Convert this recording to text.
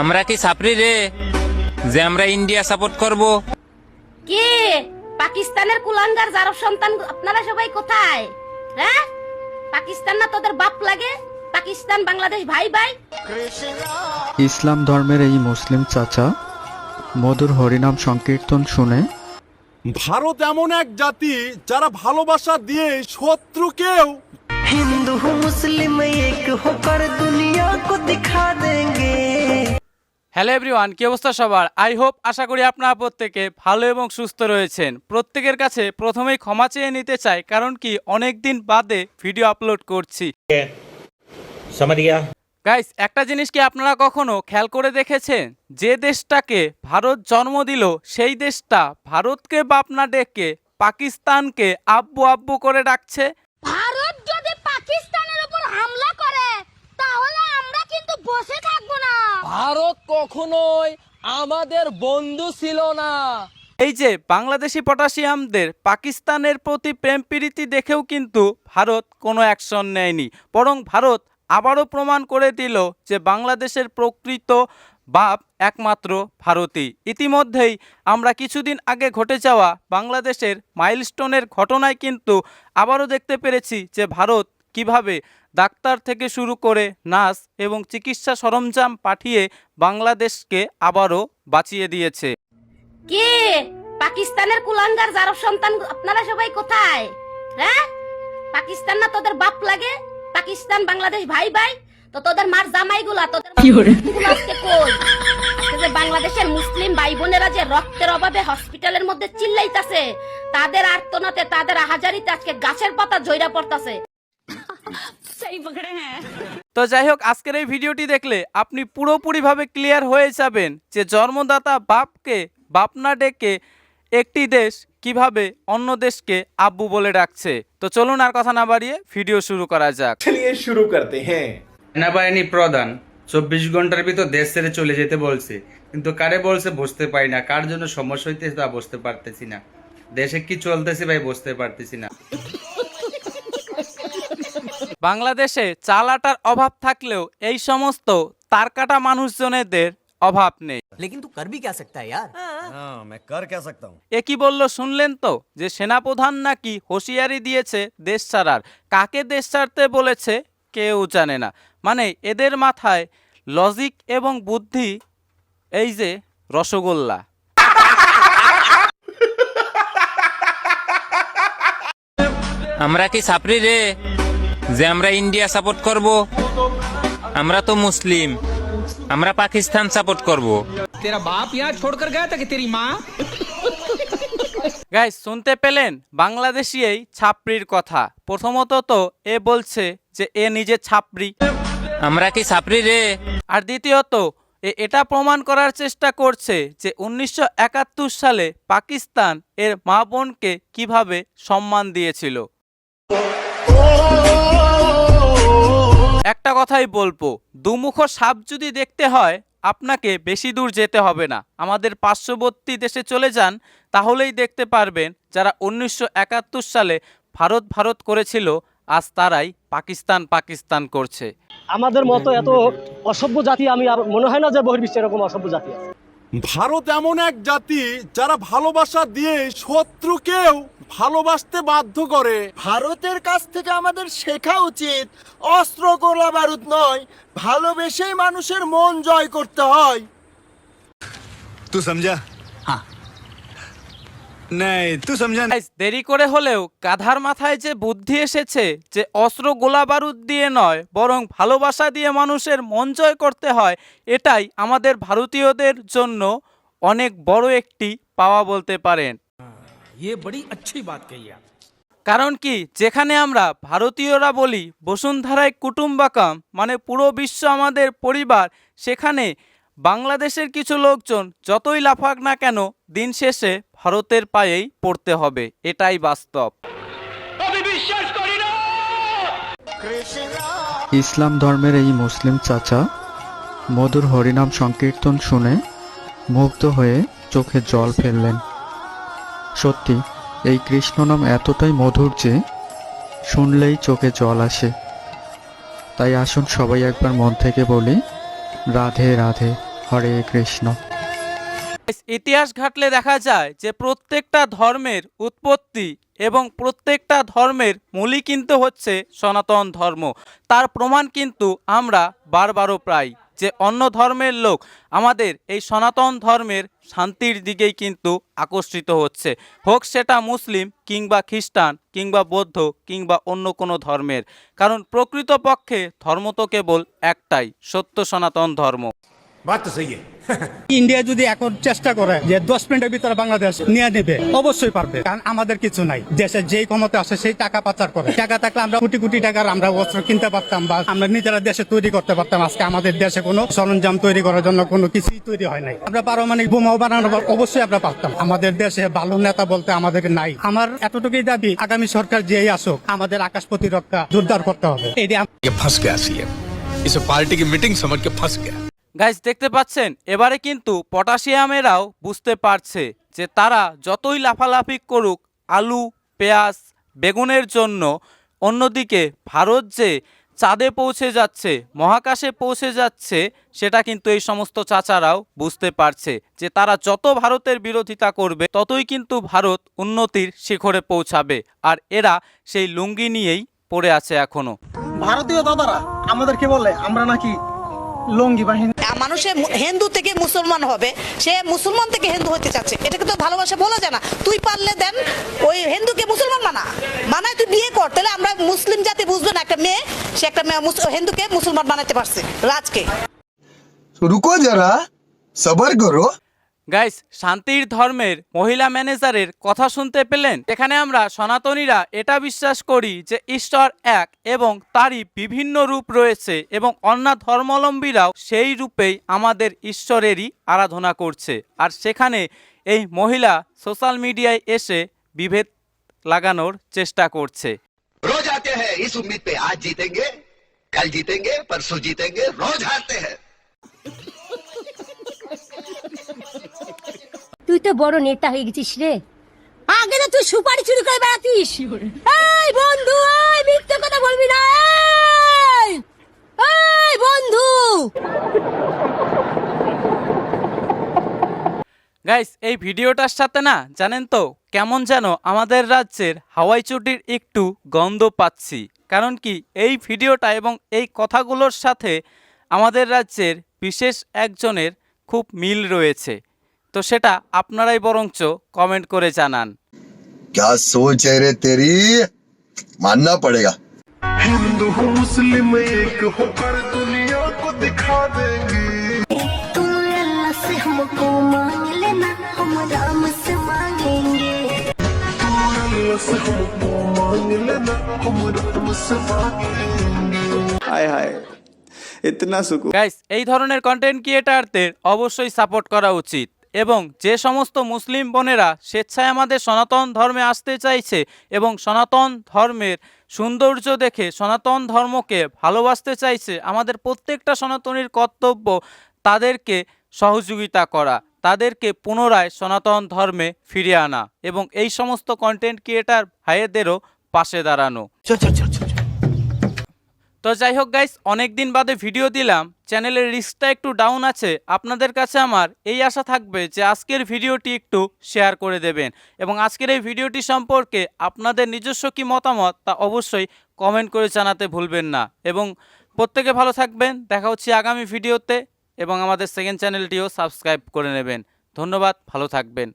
আমরা কি সাপরি রে? যে আমরা ইন্ডিয়া সাপোর্ট করব। কি? পাকিস্তানের কুলাঙ্গার যার সন্তান আপনারা সবাই কোথায়? হ্যাঁ? পাকিস্তান না তোদের বাপ লাগে? পাকিস্তান বাংলাদেশ ভাই ভাই? ইসলাম ধর্মের এই মুসলিম চাচা মধুর হরিনাম সংকীর্তন শুনে ভারত এমন এক জাতি যারা ভালোবাসা দিয়ে শত্রুকেও হিন্দু মুসলিম এক হোকার দুনিয়া কো দিখা দেঙ্গে। হ্যালো এভরিওয়ান কী অবস্থা সবার? আই হোপ আশা করি আপনারা প্রত্যেকে ভালো এবং সুস্থ রয়েছেন। প্রত্যেকের কাছে প্রথমেই ক্ষমা চেয়ে নিতে চাই কারণ কি অনেক দিন বাদে ভিডিও আপলোড করছি। গাইস একটা জিনিস কি আপনারা কখনো খেয়াল করে দেখেছেন? যে দেশটাকে ভারত জন্ম দিল সেই দেশটা ভারতকে বাপনা ডেকে পাকিস্তানকে আব্বু আব্বু করে ডাকছে ভারত কখনোই আমাদের বন্ধু ছিল না। এই যে বাংলাদেশি পটাশিয়ামদের পাকিস্তানের প্রতি প্রেম প্রীতি দেখেও কিন্তু ভারত কোনো অ্যাকশন নেয়নি। বরং ভারত আবারও প্রমাণ করে দিল যে বাংলাদেশের প্রকৃত বাপ একমাত্র ভারতই। ইতিমধ্যেই আমরা কিছুদিন আগে ঘটে যাওয়া বাংলাদেশের মাইলস্টোনের ঘটনায় কিন্তু আবারও দেখতে পেরেছি যে ভারত কীভাবে ডাক্তার থেকে শুরু করে নার্স এবং চিকিৎসা সরঞ্জাম পাঠিয়ে বাংলাদেশকে আবারও বাঁচিয়ে দিয়েছে? কি? পাকিস্তানের কুলাঙ্গার জারব সন্তান আপনারা সবাই কোথায়? হ্যাঁ? পাকিস্তান না তোদের বাপ লাগে? পাকিস্তান বাংলাদেশ ভাই ভাই? তো তোদের মার জামাইগুলা তোদের আজকে কই? যে বাংলাদেশের মুসলিম ভাই বোনেরা যে রক্তের অভাবে হসপিটালের মধ্যে চিল্লাইতাছে তাদের আর্তনাতে তাদের আহাজারিতে আজকে গাছের পাতা জইরা পড়তাছে। তো যাই হোক আজকের এই ভিডিওটি দেখলে আপনি পুরোপুরিভাবে ক্লিয়ার হয়ে যাবেন যে জন্মদাতা বাপকে বাপ না ডেকে একটি দেশ কীভাবে অন্য দেশকে আব্বু বলে ডাকছে। তো চলুন আর কথা না বাড়িয়ে ভিডিও শুরু করা যাক। চলিয়ে শুরু করতে হ্যাঁ। সেনাবাহিনী প্রধান চব্বিশ ঘণ্টার ভিতর দেশ ছেড়ে চলে যেতে বলছে। কিন্তু কারে বলছে বুঝতে পারি না কার জন্য সমস্যা হইতেছে তা বুঝতে পারতেছি না। দেশে কি চলতেছে ভাই বুঝতে পারতেছি না। বাংলাদেশে চাল আটার অভাব থাকলেও এই সমস্ত তারকাটা মানুষজনেদের অভাব নেই लेकिन तू कर भी क्या सकता है यार मैं कर क्या सकता हूँ এ কি বলল শুনলেন তো যে সেনাপ্রধান নাকি হুঁশিয়ারি দিয়েছে দেশ ছাড়ার কাকে দেশ ছাড়তে বলেছে কেউ জানে না মানে এদের মাথায় লজিক এবং বুদ্ধি এই যে রসগোল্লা আমরা কি সাপরি রে যে আমরা ইন্ডিয়া সাপোর্ট করব আমরা তো মুসলিম আমরা পাকিস্তান সাপোর্ট করব। তেরা বাপ ইয়া ছোড় কর গায়া তাকে তেরি মা গাইস শুনতে পেলেন? বাংলাদেশি এই ছাপড়ির কথা। প্রথমত তো এ বলছে যে এ নিজে ছাপড়ি। আমরা কি ছাপড়ি রে? আর দ্বিতীয়ত এটা প্রমাণ করার চেষ্টা করছে যে উনিশশো একাত্তর সালে পাকিস্তান এর মা বোনকে কীভাবে সম্মান দিয়েছিল। একটা কথাই বলব, দুমুখ সাপ যদি দেখতে হয়, আপনাকে বেশি দূর যেতে হবে না। আমাদের পার্শ্ববর্তী দেশে চলে যান, তাহলেই দেখতে পারবেন যারা উনিশশো একাত্তর সালে ভারত ভারত করেছিল, আজ তারাই পাকিস্তান পাকিস্তান করছে। আমাদের মতো এত অসভ্য জাতি আমি আর মনে হয় না যে বহির্বিশ্বে এরকম অসভ্য জাতি আছে। ভারত এমন এক জাতি যারা ভালোবাসা দিয়ে শত্রুকেও ভালোবাসতে বাধ্য করে। ভারতের কাছ থেকে আমাদের শেখা উচিত অস্ত্র গোলা বারুদ নয় ভালোবেসেই মানুষের মন জয় করতে হয়। তুই সমঝা হ্যাঁ नहीं तू समझा Guys, দেরি করে হলেও গাধার মাথায় যে বুদ্ধি এসেছে যে অস্ত্র গোলা বারুদ দিয়ে নয় বরং ভালোবাসা দিয়ে মানুষের মন জয় করতে হয় এটাই আমাদের ভারতীয়দের জন্য অনেক বড় একটি পাওয়া বলতে পারেন ये बड़ी अच्छी बात कही आप কারণ কি যেখানে আমরা ভারতীয়রা বলি বসুন্ধরায় কুটুম্বাকাম মানে পুরো বিশ্ব আমাদের পরিবার সেখানে বাংলাদেশের কিছু লোকজন যতই লাফাক না কেন দিন শেষে ভারতের পায়েই পড়তে হবে। এটাই বাস্তব। ইসলাম ধর্মের এই মুসলিম চাচা মধুর হরিনাম সংকীর্তন শুনে মুগ্ধ হয়ে চোখে জল ফেললেন। সত্যি এই কৃষ্ণ নাম এতটাই মধুর যে শুনলেই চোখে জল আসে। তাই আসুন সবাই একবার মন থেকে বলি রাধে রাধে, হরে কৃষ্ণ। ইতিহাস ঘাটলে দেখা যায় যে প্রত্যেকটা ধর্মের উৎপত্তি এবং প্রত্যেকটা ধর্মের মূলই কিন্তু হচ্ছে সনাতন ধর্ম। তার প্রমাণ কিন্তু আমরা বারবারও প্রায় যে অন্য ধর্মের লোক আমাদের এই সনাতন ধর্মের শান্তির দিকেই কিন্তু আকর্ষিত হচ্ছে। হোক সেটা মুসলিম কিংবা খ্রিস্টান কিংবা বৌদ্ধ কিংবা অন্য কোনো ধর্মের। কারণ প্রকৃতপক্ষে ধর্ম তো কেবল একটাই, সত্য সনাতন ধর্ম। ইন্ডিয়া যদি এখন চেষ্টা করে যে দশ মিনিটের ভিতরে বাংলাদেশ নিয়ে নেবে অবশ্যই পারবে। কারণ আমাদের কিছু নাই। দেশে যেই ক্ষমতা আছে সেই টাকা পাচার করে। টাকা থাকলে আমরা কোটি কোটি টাকার আমরা অস্ত্র কিনতে পারতাম বা আমরা নিজেরা দেশে তৈরি করতে পারতাম। আজকে আমাদের দেশে কোনো সরঞ্জাম তৈরি করার জন্য কোনো কিছুই তৈরি হয় নাই। আমরা পারমাণবিক বোমাও বানানো অবশ্যই আমরা পারতাম। আমাদের দেশে ভালো নেতা বলতে আমাদের নাই। আমার এতটুকুই দাবি আগামী সরকার যেই আসুক আমাদের আকাশ প্রতিরক্ষা জোরদার করতে হবে। এটি ফাঁস গেছি। পার্টি কি মিটিং সময় ফাঁস গেছে। গাইজ দেখতে পাচ্ছেন? এবারে কিন্তু পটাশিয়ামেরাও বুঝতে পারছে যে তারা যতই লাফালাফি করুক, আলু, পেঁয়াজ, বেগুনের জন্য অন্যদিকে ভারত যে চাঁদে পৌঁছে যাচ্ছে, মহাকাশে পৌঁছে যাচ্ছে, সেটা কিন্তু এই সমস্ত চাচারাও বুঝতে পারছে যে তারা যত ভারতের বিরোধিতা করবে, ততই কিন্তু ভারত উন্নতির শিখরে পৌঁছাবে। আর এরা সেই লুঙ্গি নিয়েই পড়ে আছে এখনও। ভারতীয় দাদারা আমাদেরকে বলে, আমরা নাকি লঙ্গি বাহিনী মানুষের হিন্দু থেকে মুসলমান হবে। সে মুসলমান থেকে হিন্দু হতে চাচ্ছে। এটাকে তো ভালোবাসা বলা যায় না। তুই পারলে দেন ওই হিন্দুকে মুসলমান মানা। মানায় তুই বিয়ে কর। তাহলে আমরা মুসলিম জাতি বুঝবে না একটা মেয়ে সে একটা মেয়ে হিন্দুকে মুসলমান বানাতে পারছে রাজকে। রুকো যারা সবার করো। গাইস শান্তির ধর্মের মহিলা ম্যানেজারের কথা শুনতে পেলেন? এখানে আমরা সনাতনীরা এটা বিশ্বাস করি যে ঈশ্বর এক এবং তারই বিভিন্ন রূপ রয়েছে এবং অন্য ধর্মাবলম্বীরাও সেই রূপেই আমাদের ঈশ্বরেরই আরাধনা করছে। আর সেখানে এই মহিলা সোশ্যাল মিডিয়ায় এসে বিভেদ লাগানোর চেষ্টা করছে। রোজ আতে হ্যাঁ ইস পে, আজ জিতেঙ্গে, কাল জিতেঙ্গে, পরশু জিতেঙ্গে, রোজ হ্যাঁ তুই তো বড় নেতা হয়ে গেছিস রে। আগে না তুই সুপারি চুরি করে বেড়াতিস। এই বন্ধু, এই মিথ্যে কথা বলবি না! এই বন্ধু। গাইস এই ভিডিওটার সাথে না, জানেন তো, কেমন যেন আমাদের রাজ্যের হাওয়াই চুটির একটু গন্ধ পাচ্ছি। কারণ কি, এই ভিডিওটা এবং এই কথাগুলোর সাথে আমাদের রাজ্যের বিশেষ একজনের খুব মিল রয়েছে। তো সেটা আপনারাই বরঞ্চ কমেন্ট করে জানান क्या सोच है रे तेरी मानना पड़ेगा গাইস এই ধরনের কন্টেন্ট ক্রিয়েটারদের অবশ্যই সাপোর্ট করা উচিত এবং যে সমস্ত মুসলিম বোনেরা স্বেচ্ছায় আমাদের সনাতন ধর্মে আসতে চাইছে এবং সনাতন ধর্মের সৌন্দর্য দেখে সনাতন ধর্মকে ভালোবাসতে চাইছে, আমাদের প্রত্যেকটা সনাতনীর কর্তব্য তাদেরকে সহযোগিতা করা, তাদেরকে পুনরায় সনাতন ধর্মে ফিরিয়ে আনা এবং এই সমস্ত কন্টেন্ট ক্রিয়েটার ভাইয়েদেরও পাশে দাঁড়ানো। তো যাই হোক গাইস অনেক দিন বাদে ভিডিও দিলাম। চ্যানেলের রিস্কটা একটু ডাউন আছে। আপনাদের কাছে আমার এই আশা থাকবে যে আজকের ভিডিওটি একটু শেয়ার করে দেবেন। এবং আজকের এই ভিডিওটি সম্পর্কে আপনাদের নিজস্ব কি মতামত তা অবশ্যই কমেন্ট করে জানাতে ভুলবেন না। এবং প্রত্যেকে ভালো থাকবেন। দেখা হচ্ছে আগামী ভিডিওতে এবং আমাদের সেকেন্ড চ্যানেলটিও সাবস্ক্রাইব করে নেবেন। ধন্যবাদ, ভালো থাকবেন।